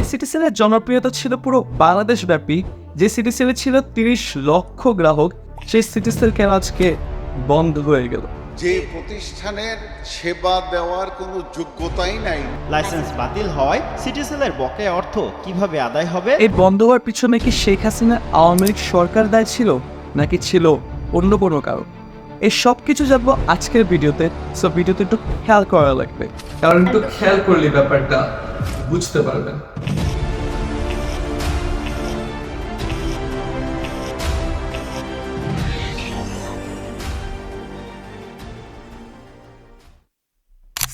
এই সিটি সেলের জনপ্রিয়তা ছিল পুরো বাংলাদেশ ব্যাপী। যে সিটি সেলে ছিল তিরিশ লক্ষ গ্রাহক সেই সিটি সেল কেন আজকে বন্ধ হয়ে গেল? যে প্রতিষ্ঠানের সেবা দেওয়ার কোনো যোগ্যতাই নাই। লাইসেন্স বাতিল হওয়ায় সিটিসেলের বকেয়া অর্থ কীভাবে আদায় হবে? এই বন্ধ হওয়ার পিছনে কি শেখ হাসিনা আওয়ামী লীগ সরকার দায় ছিল নাকি ছিল অন্য কোনো কারণ? এই সব কিছু জানব আজকের ভিডিওতে সো ভিডিওতে একটু খেয়াল করা লাগবে। কারণ একটু খেয়াল করলে ব্যাপারটা বুঝতে পারবেন।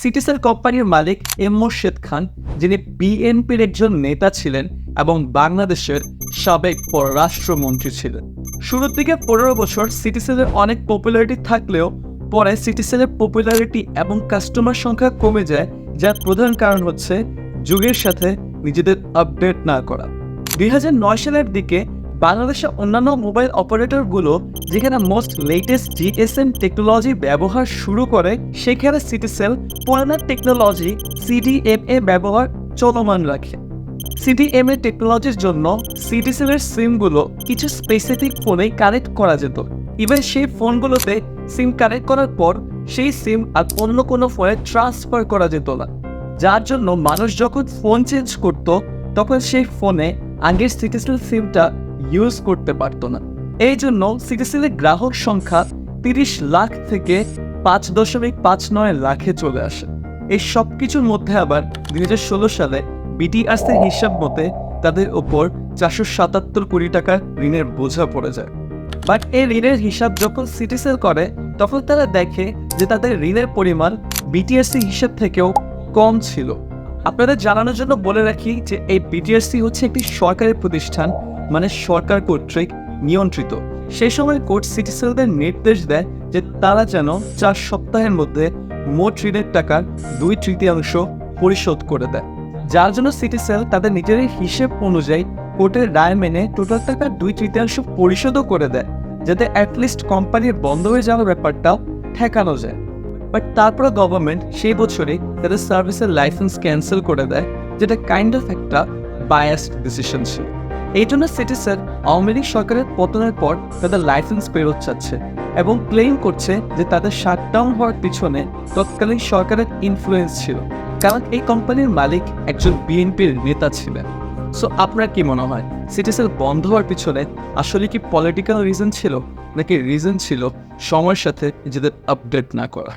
সিটিসেল কোম্পানির মালিক এম মোর্শেদ খান, যিনি বিএনপির একজন নেতা ছিলেন এবং বাংলাদেশের সাবেক পররাষ্ট্রমন্ত্রী ছিলেন। শুরুর দিকে পনেরো বছর সিটিসেলের অনেক পপুলারিটি থাকলেও পরে সিটিসেলের পপুলারিটি এবং কাস্টমার সংখ্যা কমে যায়, যার প্রধান কারণ হচ্ছে যুগের সাথে নিজেদের আপডেট না করা। দুই হাজার নয় সালের দিকে বাংলাদেশের অন্যান্য মোবাইল অপারেটরগুলো যেখানে মোস্ট লেটেস্ট জিএসএম টেকনোলজি ব্যবহার শুরু করে, সেখানে সিটিসেল পুরানা টেকনোলজি সিডিএমএ ব্যবহার চলমান রাখে। সিডিএমএ টেকনোলজির জন্য সিটিসেলের সিমগুলো কিছু স্পেসিফিক ফোনে কানেক্ট করা যেত। ইভেন সেই ফোনগুলোতে সিম কানেক্ট করার পর, সেই সিম আর অন্য কোনো ফোনে ট্রান্সফার করা যেত না। যার জন্য মানুষ যখন ফোন চেঞ্জ করত, তখন সেই ফোনে আগের সিটিসেল সিমটা ইউজ করতে পারতো না। এই জন্য সিটিসেলের গ্রাহক সংখ্যা তিরিশ লাখ থেকে পাঁচ দশমিক পাঁচ নয় লাখে চলে আসে। এই সব কিছুর মধ্যে আবার দুই হাজার ষোলো সালে বিটিআরসির হিসাব মতে তাদের ওপর চারশো সাতাত্তর কোটি টাকার ঋণের বোঝা পড়ে যায়। বাট এই ঋণের হিসাব যখন সিটিসেল করে, তখন তারা দেখে যে তাদের ঋণের পরিমাণ বিটিএসসি হিসাব থেকেও কম ছিল। আপনাদের জানানোর জন্য বলে রাখি যে এই বিটিএসসি হচ্ছে একটি সরকারি প্রতিষ্ঠান মানে সরকার কর্তৃক নিয়ন্ত্রিত। সেই সময় কোর্ট সিটিসেলদের নির্দেশ দেয় যে তারা যেন চার সপ্তাহের মধ্যে মোট ঋণের টাকার দুই তৃতীয়াংশ পরিশোধ করে দেয়। যার জন্য সিটিসেল তাদের নিজেদের হিসেব অনুযায়ী কোর্টের রায় মেনে টোটাল টাকার দুই তৃতীয়াংশ পরিশোধও করে দেয়, যাতে অ্যাটলিস্ট কোম্পানির বন্ধ হয়ে যাওয়ার ব্যাপারটাও ঠেকানো যায়। বাট তারপরে গভর্নমেন্ট সেই বছরই তাদের সার্ভিসের লাইসেন্স ক্যান্সেল করে দেয়, যেটা কাইন্ড অফ একটা বায়াসড ডিসিশন ছিল। এই জন্য সিটিসেল আওয়ামী লীগ সরকারের পতনের পর তাদের লাইসেন্স ফেরত চাচ্ছে এবং ক্লেম করছে যে তাদের শাটডাউন হওয়ার পিছনে তৎকালীন সরকারের ইনফ্লুয়েন্স ছিল। কারণ এই কোম্পানির মালিক একজন বিএনপির নেতা ছিলেন। সো আপনার কি মনে হয় সিটিসেল বন্ধ হওয়ার পিছনে আসলে কি পলিটিক্যাল রিজন ছিল, নাকি রিজন ছিল সময়ের সাথে নিজেদের আপডেট না করা?